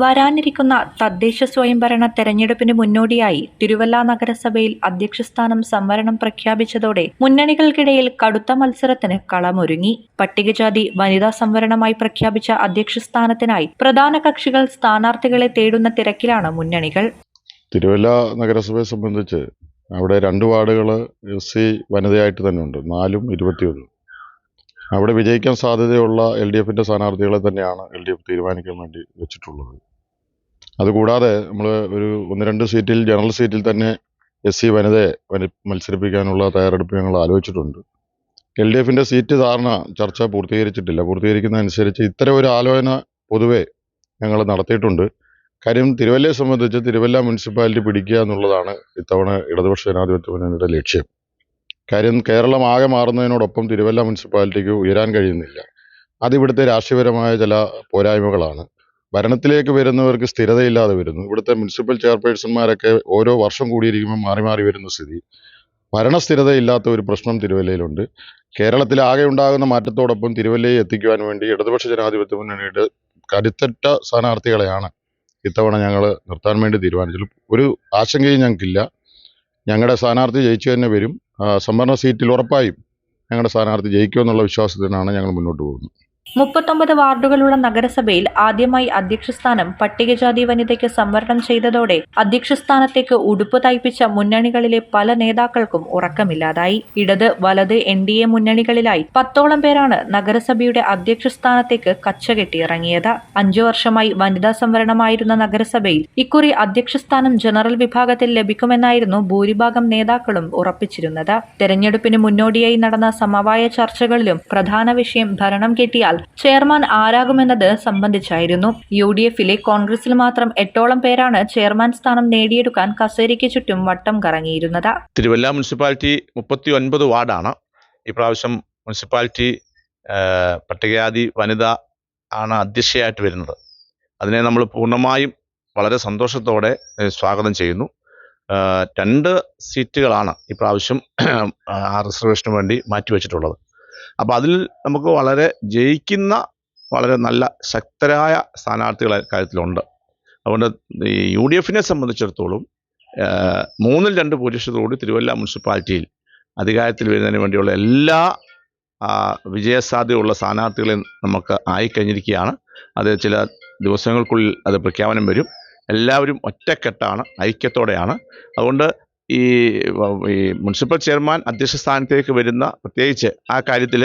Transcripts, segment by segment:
വരാനിരിക്കുന്ന തദ്ദേശ സ്വയംഭരണ തെരഞ്ഞെടുപ്പിന് മുന്നോടിയായി തിരുവല്ല നഗരസഭയിൽ അധ്യക്ഷസ്ഥാനം സംവരണം പ്രഖ്യാപിച്ചതോടെ മുന്നണികൾക്കിടയിൽ കടുത്ത മത്സരത്തിന് കളമൊരുങ്ങി. പട്ടികജാതി വനിതാ സംവരണമായി പ്രഖ്യാപിച്ച അധ്യക്ഷസ്ഥാനത്തിനായി പ്രധാന കക്ഷികൾ സ്ഥാനാർത്ഥികളെ തേടുന്ന തിരക്കിലാണ് മുന്നണികൾ. തിരുവല്ല നഗരസഭയെ സംബന്ധിച്ച് അവിടെ രണ്ട് വാർഡുകൾ എസ് സി വനിതയായിട്ട് തന്നെ ഉണ്ട്. നാലും ഇരുപത്തിയൊന്നും. അവിടെ വിജയിക്കാൻ സാധ്യതയുള്ള എൽ ഡി എഫിന്റെ സ്ഥാനാർത്ഥികളെ തന്നെയാണ് എൽ ഡി എഫ് തീരുമാനിക്കാൻ വേണ്ടി വെച്ചിട്ടുള്ളത്. അതുകൂടാതെ നമ്മൾ ഒരു ഒന്ന് രണ്ട് സീറ്റിൽ ജനറൽ സീറ്റിൽ തന്നെ എസ് സി വനിതയെ മത്സരിപ്പിക്കാനുള്ള തയ്യാറെടുപ്പ് ഞങ്ങൾ ആലോചിച്ചിട്ടുണ്ട്. എൽ ഡി എഫിന്റെ സീറ്റ് ധാരണ ചർച്ച പൂർത്തീകരിച്ചിട്ടില്ല. പൂർത്തീകരിക്കുന്നതനുസരിച്ച് ഇത്തരം ഒരു ആലോചന പൊതുവെ ഞങ്ങൾ നടത്തിയിട്ടുണ്ട്. കാര്യം തിരുവല്ലയെ സംബന്ധിച്ച് തിരുവല്ല മുനിസിപ്പാലിറ്റി പിടിക്കുക എന്നുള്ളതാണ് ഇത്തവണ ഇടതുപക്ഷ ജനാധിപത്യ മുന്നണിയുടെ ലക്ഷ്യം. കാര്യം കേരളം ആകെ മാറുന്നതിനോടൊപ്പം തിരുവല്ല മുനിസിപ്പാലിറ്റിക്ക് ഉയരാൻ കഴിയുന്നില്ല. അതിവിടുത്തെ രാഷ്ട്രീയപരമായ ചില പോരായ്മകളാണ്. ഭരണത്തിലേക്ക് വരുന്നവർക്ക് സ്ഥിരതയില്ലാതെ വരുന്നു. ഇവിടുത്തെ മുനിസിപ്പൽ ചെയർപേഴ്സൺമാരൊക്കെ ഓരോ വർഷം കൂടിയിരിക്കുമ്പോൾ മാറി മാറി വരുന്ന സ്ഥിതി. ഭരണസ്ഥിരതയില്ലാത്ത ഒരു പ്രശ്നം തിരുവല്ലയിലുണ്ട്. കേരളത്തിൽ ആകെ ഉണ്ടാകുന്ന മാറ്റത്തോടൊപ്പം തിരുവല്ലയെ എത്തിക്കുവാൻ വേണ്ടി ഇടതുപക്ഷ ജനാധിപത്യ മുന്നണിയുടെ കരുത്തറ്റ സ്ഥാനാർത്ഥികളെയാണ് ഇത്തവണ ഞങ്ങൾ നിർത്താൻ വേണ്ടി തീരുമാനിച്ചു ഒരു ആശങ്കയും ഞങ്ങൾക്കില്ല. ഞങ്ങളുടെ സ്ഥാനാർത്ഥി ജയിച്ചു തന്നെ വരും. സംവരണ സീറ്റിൽ ഉറപ്പായും ഞങ്ങളുടെ സ്ഥാനാർത്ഥി ജയിക്കുമെന്നുള്ള വിശ്വാസത്തിനാണ് ഞങ്ങൾ മുന്നോട്ട് പോകുന്നത്. മുപ്പത്തൊമ്പത് വാർഡുകളുള്ള നഗരസഭയിൽ ആദ്യമായി അധ്യക്ഷസ്ഥാനം പട്ടികജാതി വനിതയ്ക്ക് സംവരണം ചെയ്തതോടെ അധ്യക്ഷസ്ഥാനത്തേക്ക് ഉടുപ്പ് തയ്പ്പിച്ച മുന്നണികളിലെ പല നേതാക്കൾക്കും ഉറക്കമില്ലാതായി. ഇടത് വലത് എൻ ഡി എ മുന്നണികളിലായി പത്തോളം പേരാണ് നഗരസഭയുടെ അധ്യക്ഷസ്ഥാനത്തേക്ക് കച്ചകെട്ടിയിറങ്ങിയത്. അഞ്ചു വർഷമായി വനിതാ സംവരണമായിരുന്ന നഗരസഭയിൽ ഇക്കുറി അധ്യക്ഷസ്ഥാനം ജനറൽ വിഭാഗത്തിൽ ലഭിക്കുമെന്നായിരുന്നു ഭൂരിഭാഗം നേതാക്കളും ഉറപ്പിച്ചിരുന്നത്. തെരഞ്ഞെടുപ്പിന് മുന്നോടിയായി നടന്ന സമവായ ചർച്ചകളിലും പ്രധാന വിഷയം ഭരണം കിട്ടിയാൽ ചെയർമാൻ ആരാകുമെന്നത് സംബന്ധിച്ചായിരുന്നു. യു ഡി എഫിലെ കോൺഗ്രസിൽ മാത്രം എട്ടോളം പേരാണ് ചെയർമാൻ സ്ഥാനം നേടിയെടുക്കാൻ കസേരയ്ക്ക് ചുറ്റും വട്ടം കറങ്ങിയിരുന്നത്. തിരുവല്ല മുനിസിപ്പാലിറ്റി മുപ്പത്തി ഒൻപത് വാർഡാണ്. ഇപ്രാവശ്യം മുനിസിപ്പാലിറ്റി പട്ടികജാതി വനിത ആണ് അധ്യക്ഷയായിട്ട് വരുന്നത്. അതിനെ നമ്മൾ പൂർണമായും വളരെ സന്തോഷത്തോടെ സ്വാഗതം ചെയ്യുന്നു. രണ്ട് സീറ്റുകളാണ് ഇപ്രാവശ്യം ആ റിസർവേഷന് വേണ്ടി മാറ്റിവെച്ചിട്ടുള്ളത്. അപ്പോൾ അതിൽ നമുക്ക് വളരെ ജയിക്കുന്ന വളരെ നല്ല ശക്തരായ സ്ഥാനാർത്ഥികൾ കാര്യത്തിലുണ്ട്. അതുകൊണ്ട് ഈ യു ഡി എഫിനെ സംബന്ധിച്ചിടത്തോളം മൂന്നിൽ രണ്ട് ഭൂരിപക്ഷത്തോടുകൂടി തിരുവല്ല മുനിസിപ്പാലിറ്റിയിൽ അധികാരത്തിൽ വരുന്നതിന് വേണ്ടിയുള്ള എല്ലാ വിജയസാധ്യതയുള്ള സ്ഥാനാർത്ഥികളെയും നമുക്ക് ആയിക്കഴിഞ്ഞിരിക്കുകയാണ്. അത് ചില ദിവസങ്ങൾക്കുള്ളിൽ അത് പ്രഖ്യാപനം വരും. എല്ലാവരും ഒറ്റക്കെട്ടാണ് ഐക്യത്തോടെയാണ്. അതുകൊണ്ട് ഈ ഈ മുനിസിപ്പൽ ചെയർമാൻ അധ്യക്ഷ സ്ഥാനത്തേക്ക് വരുന്ന പ്രത്യേകിച്ച് ആ കാര്യത്തിൽ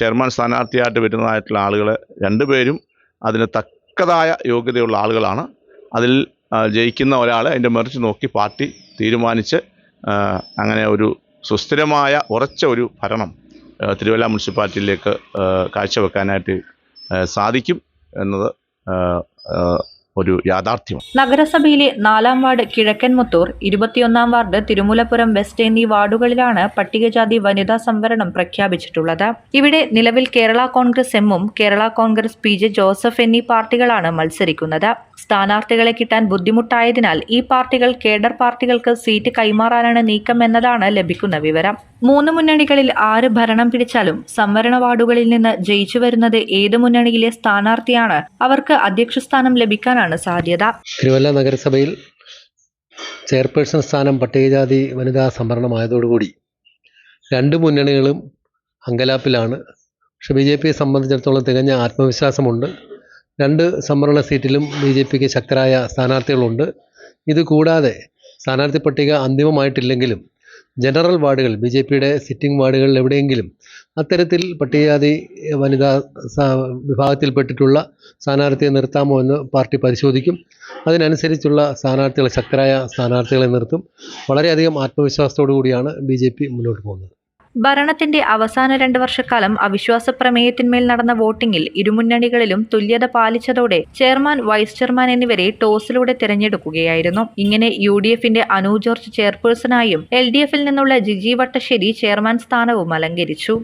ചെയർമാൻ സ്ഥാനാർത്ഥിയായിട്ട് വരുന്നതായിട്ടുള്ള ആളുകൾ രണ്ടുപേരും അതിന് തക്കതായ യോഗ്യതയുള്ള ആളുകളാണ്. അതിൽ ജയിക്കുന്ന ഒരാൾ അതിന്റെ മെറിച്ച് നോക്കി പാർട്ടി തീരുമാനിച്ച് അങ്ങനെ ഒരു സുസ്ഥിരമായ ഉറച്ച ഒരു ഭരണം തിരുവല്ല മുനിസിപ്പാലിറ്റിയിലേക്ക് കാഴ്ചവെക്കാനായിട്ട് സാധിക്കും എന്നത് ഒരു യാഥാർത്ഥ്യമാണ് നഗരസഭയിലെ നാലാം വാർഡ് കിഴക്കൻ മുത്തൂർ ഇരുപത്തിയൊന്നാം വാർഡ് തിരുമൂലപുരം വെസ്റ്റ് എന്നീ വാർഡുകളിലാണ് പട്ടികജാതി വനിതാ സംവരണം പ്രഖ്യാപിച്ചിട്ടുള്ളത്. ഇവിടെ നിലവിൽ കേരള കോൺഗ്രസ് എമ്മും Kerala Congress P J Joseph എന്നീ പാർട്ടികളാണ് മത്സരിക്കുന്നത്. സ്ഥാനാർത്ഥികളെ കിട്ടാൻ ബുദ്ധിമുട്ടായതിനാൽ ഈ പാർട്ടികൾ കേഡർ പാർട്ടികൾക്ക് സീറ്റ് കൈമാറാനാണ് നീക്കം എന്നതാണ് ലഭിക്കുന്ന വിവരം. മൂന്ന് മുന്നണികളിൽ ആറ് ഭരണം പിടിച്ചാലും സംവരണ വാർഡുകളിൽ നിന്ന് ജയിച്ചു വരുന്നത് ഏത് മുന്നണിയിലെ സ്ഥാനാർത്ഥിയാണ്? അവർക്ക് അധ്യക്ഷസ്ഥാനം ലഭിക്കാനാണ് സാധ്യത. തിരുവല്ല നഗരസഭയിൽ ചെയർപേഴ്സൺ സ്ഥാനം പട്ടികജാതി വനിതാ സംവരണമായതോടുകൂടി രണ്ട് മുന്നണികളും അങ്കലാപ്പിലാണ്. പക്ഷെ ബി ജെ പിയെ സംബന്ധിച്ചിടത്തോളം തികഞ്ഞ ആത്മവിശ്വാസമുണ്ട്. രണ്ട് സംവരണ സീറ്റിലും ബി ജെ പിക്ക് ശക്തരായ സ്ഥാനാർത്ഥികളുണ്ട്. ഇത് കൂടാതെ സ്ഥാനാർത്ഥി പട്ടിക അന്തിമമായിട്ടില്ലെങ്കിലും ജനറൽ വാർഡുകൾ ബി ജെ പിയുടെ സിറ്റിംഗ് വാർഡുകളിൽ എവിടെയെങ്കിലും അത്തരത്തിൽ പട്ടികജാതി വനിതാ വിഭാഗത്തിൽപ്പെട്ടിട്ടുള്ള സ്ഥാനാർത്ഥിയെ നിർത്താമോ എന്ന് പാർട്ടി പരിശോധിക്കും. അതിനനുസരിച്ചുള്ള സ്ഥാനാർത്ഥികളെ ശക്തരായ സ്ഥാനാർത്ഥികളെ നിർത്തും. വളരെയധികം ആത്മവിശ്വാസത്തോടു കൂടിയാണ് ബി ജെ പി മുന്നോട്ട് പോകുന്നത്. ഭരണത്തിന്റെ അവസാന രണ്ട് വർഷക്കാലം അവിശ്വാസ പ്രമേയത്തിന്മേൽ നടന്ന വോട്ടിംഗിൽ ഇരുമുന്നണികളിലും തുല്യത പാലിച്ചതോടെ ചെയർമാൻ വൈസ് ചെയർമാൻ എന്നിവരെ ടോസിലൂടെ തിരഞ്ഞെടുക്കുകയായിരുന്നു. ഇങ്ങനെ യു ഡി എഫിന്റെ അനു ജോർജ് ചെയർപേഴ്സണായും എൽ ഡി എഫിൽ നിന്നുള്ള ജിജി വട്ടശ്ശേരി ചെയർമാൻ സ്ഥാനവും അലങ്കരിച്ചു.